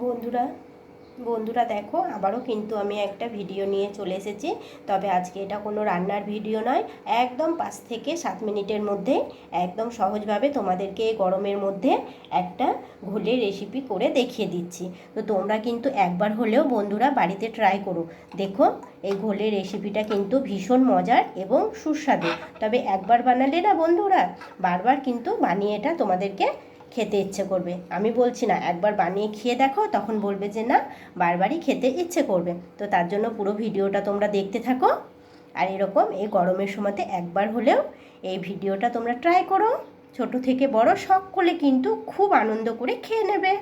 বন্ধুরা বন্ধুরা দেখো, আবারও কিন্তু আমি একটা ভিডিও নিয়ে চলে এসেছি। তবে আজকে এটা কোনো রান্নার ভিডিও নয়, একদম পাঁচ থেকে সাত মিনিটের মধ্যে, একদম সহজভাবে তোমাদেরকে গরমের মধ্যে একটা ঘোলের রেসিপি করে দেখিয়ে দিচ্ছি। তো তোমরা কিন্তু একবার হলেও বন্ধুরা বাড়িতে ট্রাই করো। দেখো, এই ঘোলের রেসিপিটা কিন্তু ভীষণ মজার এবং সুস্বাদু। তবে একবার বানালে না বন্ধুরা, বারবার কিন্তু বানিয়ে এটা তোমাদেরকে খেতে ইচ্ছে করবে। আমি বলছি, না, একবার বানিয়ে খেয়ে দেখো। তখন বলবে যে, না, বারবারই খেতে ইচ্ছে করবে। তো তার জন্য পুরো ভিডিওটা তোমরা দেখতে থাকো। আর এরকম এই গরমের সময়তে একবার হলেও এই ভিডিওটা তোমরা ট্রাই করো। ছোট থেকে বড় সকলে কিন্তু খুব আনন্দ করে খেয়ে নেবে।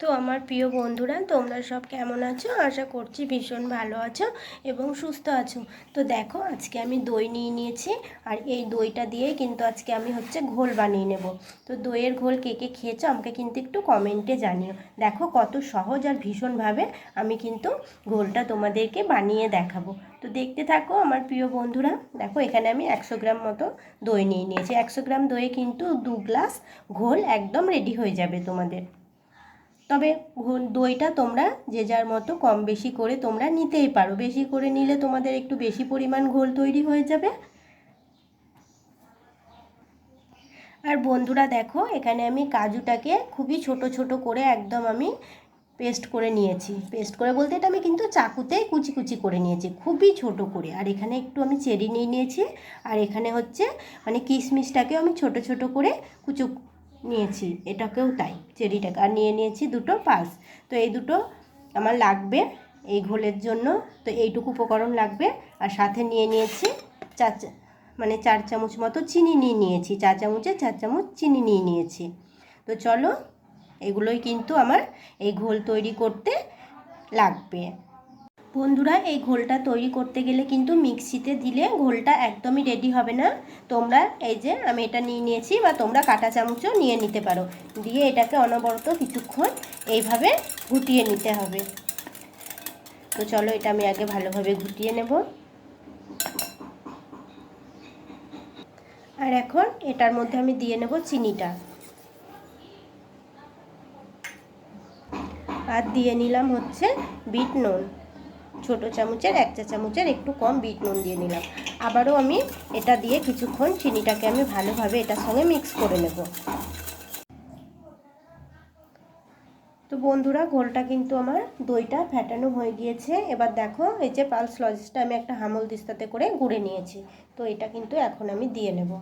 তো আমার প্রিয় বন্ধুরা, তোমরা সব কেমন আছো? আশা করছি ভীষণ ভালো আছো এবং সুস্থ আছো। তো দেখো, আজকে আমি দই নিয়ে নিয়েছি আর এই দইটা দিয়েই কিন্তু আজকে আমি হচ্ছে ঘোল বানিয়ে নেব। তো দইয়ের ঘোল কে কে খেয়েছো আমাকে কিন্তু একটু কমেন্টে জানিও। দেখো কত সহজ আর ভীষণভাবে আমি কিন্তু ঘোলটা তোমাদেরকে বানিয়ে দেখাবো। তো দেখতে থাকো আমার প্রিয় বন্ধুরা। দেখো এখানে আমি একশো গ্রাম মতো দই নিয়ে নিয়েছি। একশো গ্রাম দইয়ে কিন্তু দু গ্লাস ঘোল একদম রেডি হয়ে যাবে তোমাদের। তবে দইটা তোমরা যে যার মতো কম বেশি করে তোমরা নিতেই পারো। বেশি করে নিলে তোমাদের একটু বেশি পরিমাণ ঘোল তৈরি হয়ে যাবে। আর বন্ধুরা দেখো, এখানে আমি কাজুটাকে খুবই ছোট ছোট করে একদম আমি পেস্ট করে নিয়েছি। পেস্ট করে বলতে এটা আমি কিন্তু চাকুতেই কুচি কুচি করে নিয়েছি, খুবই ছোট করে। আর এখানে একটু আমি চেরি নিয়ে নিয়েছি। আর এখানে হচ্ছে মানে কিশমিশটাকেও আমি ছোট ছোট করে কুচু নিয়েছি, এটাকেও তাই, চেরিটাকে। আর নিয়ে নিয়েছি দুটো পাস তো এই দুটো আমার লাগবে এই ঘোলের জন্য। তো এইটুকু উপকরণ লাগবে। আর সাথে নিয়ে নিয়েছি চার মানে চার চামচ মতো চিনি নিয়ে নিয়েছি। চার চামচে চার চামচ চিনি নিয়ে নিয়েছি। তো চলো, এগুলোই কিন্তু আমার এই ঘোল তৈরি করতে লাগবে। বন্ধুরা, এই ঘোলটা তৈরি করতে গেলে কিন্তু মিক্সিতে দিলে ঘোলটা একদমই রেডি হবে না। তোমরা এই যে আমি এটা নিয়ে নিয়েছি বা তোমরা কাঁটা চামচও নিয়ে নিতে পারো। দিয়ে এটাকে অনবরত কিছুক্ষণ এইভাবে ঘুটিয়ে নিতে হবে। তো চলো এটা আমি আগে ভালোভাবে ঘুটিয়ে নেব। আর এখন এটার মধ্যে আমি দিয়ে নেব চিনিটা। আর দিয়ে নিলাম হচ্ছে বিট নুন। ছোট চামচের, এক চা চামচের একটু কম বিট নুন দিয়ে নিলাম। আবারও আমি এটা দিয়ে কিছুক্ষণ চিনিটাকে আমি ভালোভাবে এটার সঙ্গে মিক্স করে নেব। তো বন্ধুরা, ঘোলটা কিন্তু আমার দইটা ফ্যাটানো হয়ে গিয়েছে। এবার দেখো, এই যে পালস লজেসটা আমি একটা হামল দিস্তাতে করে গুঁড়ে নিয়েছি। তো এটা কিন্তু এখন আমি দিয়ে নেব।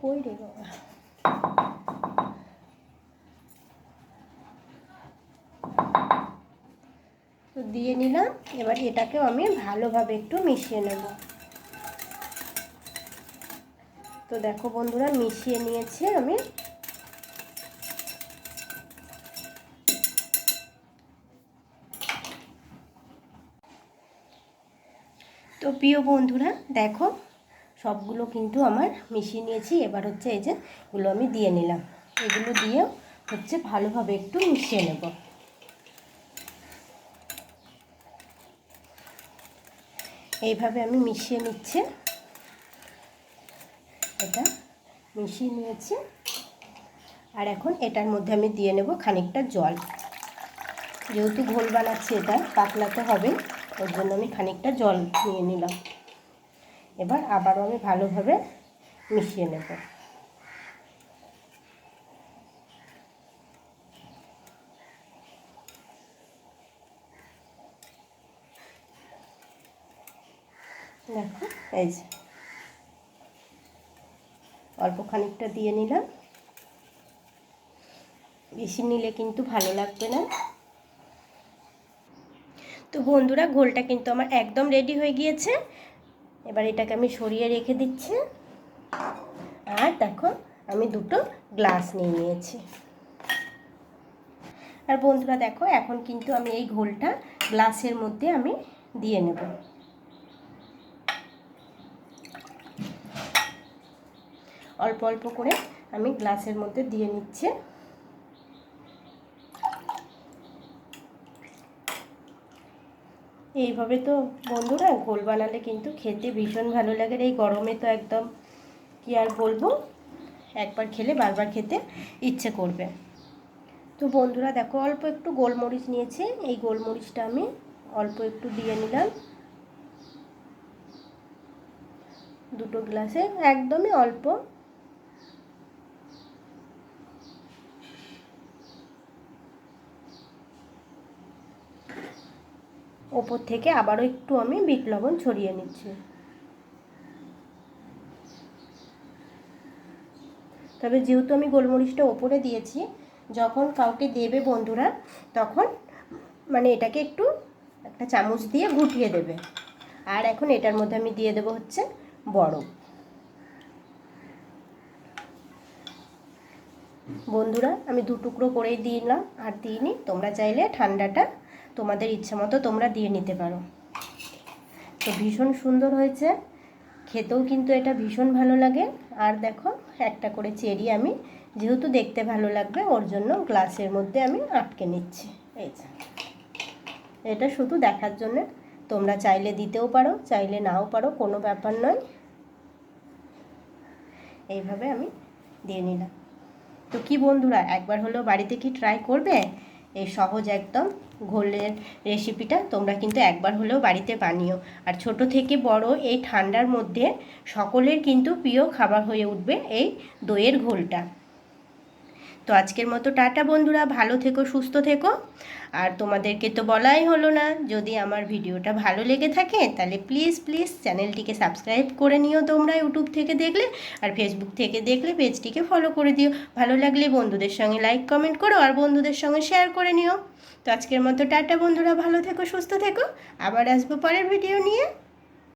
কই রে বাবা তো দিয়ে নিলাম। এবার এটাকেও আমি ভালোভাবে একটু মিশিয়ে নেব। তো দেখো বন্ধুরা, মিশিয়ে নিয়েছি আমি। তো প্রিয় বন্ধুরা, দেখো সবগুলো কিন্তু আমার মিশিয়ে নিয়েছি। এবার হচ্ছে এই যে এগুলো আমি দিয়ে নিলাম। এগুলো দিয়েও হচ্ছে ভালোভাবে একটু মিশিয়ে নেব। এইভাবে আমি মিশিয়ে নিচ্ছি। এটা মিশিয়ে নিয়েছি। আর এখন এটার মধ্যে আমি দিয়ে নেব খানিকটা জল। যেহেতু ঘোল বানাচ্ছি এটা পাতলাতে হবে ওর জন্য আমি খানিকটা জল নিয়ে নিলাম। এবার আবারও আমি ভালোভাবে মিশিয়ে নেব। দেখো। এই যে। অল্প খানিকটা দিয়ে নিলাম। বেশি নিলে কিন্তু ভালো লাগবে না। তো বন্ধুরা, ঘোলটা কিন্তু আমার একদম রেডি হয়ে গিয়েছে। এবার এটাকে আমি সরিয়ে রেখে দিচ্ছি। আর দেখো, আমি দুটো গ্লাস নিয়ে নিয়েছি। আর বন্ধুরা, দেখো, এখন কিন্তু আমি এই ঘোলটা গ্লাসের মধ্যে আমি দিয়ে নেব। অল্প অল্প করে আমি গ্লাসের মধ্যে দিয়ে নিচ্ছে। এইভাবে তো বন্ধুরা ঘোল বানালে কিন্তু খেতে ভীষণ ভালো লাগে এই গরমে তো একদম কি আর বলব, একবার খেলে বারবার খেতে ইচ্ছে করবে। তো বন্ধুরা দেখো, অল্প একটু গোলমরিচ নিয়েছি, এই গোলমরিচটা আমি অল্প একটু দিয়ে নিলাম। দুটো গ্লাসে, একদমই অল্প। ওপর থেকে আবারও একটু আমি বিট লবণ ছড়িয়ে নিচ্ছি। তবে যেহেতু আমি গোলমরিচটা ওপরে দিয়েছি, যখন কাউকে দেবে বন্ধুরা, তখন মানে এটাকে একটু একটা চামচ দিয়ে গুটিয়ে দেবে। আর এখন এটার মধ্যে আমি দিয়ে দেবো হচ্ছে বরফ বন্ধুরা, আমি দু টুকরো করেই দিলাম, আর দিইনি। তোমরা চাইলে ঠান্ডাটা তোমাদের ইচ্ছে মতো তোমরা দিয়ে নিতে পারো। তো ভীষণ সুন্দর হয়েছে। খেতেও কিন্তু এটা ভীষণ ভালো লাগে। আর দেখো, একটা করে চেরি আমি যেহেতু দেখতে ভালো লাগবে, ওর জন্য গ্লাসের মধ্যে আমি আটকে নিচ্ছি। এই যে। এটা শুধু দেখার জন্য। তোমরা চাইলে দিতেও পারো, চাইলে নাও পারো, কোনো ব্যাপার নয়। এইভাবে আমি দিয়ে নিলাম। তো কি বন্ধুরা, একবার হলেও বাড়িতে কি ট্রাই করবে? এই সহজ একদম। ঘোলের রেসিপিটা তোমরা কিন্তু একবার হলেও বাড়িতে বানিও। আর ছোট থেকে বড় এই ঠান্ডার মধ্যে সকলের কিন্তু প্রিয় খাবার হয়ে উঠবে এই দইয়ের ঘোলটা। তো আজকের মতো টাটা বন্ধুরা, ভালো থেকো, সুস্থ থেকো। আর তোমাদেরকে তো বলাই হলো না, যদি আমার ভিডিওটা ভালো লেগে থাকে, তাহলে প্লিজ প্লিজ চ্যানেলটিকে সাবস্ক্রাইব করে নিও তোমরা ইউটিউব থেকে দেখলে, আর ফেসবুক থেকে দেখলে পেজটিকে ফলো করে দিও। ভালো লাগলে বন্ধুদের সঙ্গে লাইক কমেন্ট করো, আর বন্ধুদের সঙ্গে শেয়ার করে নিও। তো আজকের মতো টাটা বন্ধুরা, ভালো থেকো, সুস্থ থেকো। আবার আসব পরের ভিডিও নিয়ে।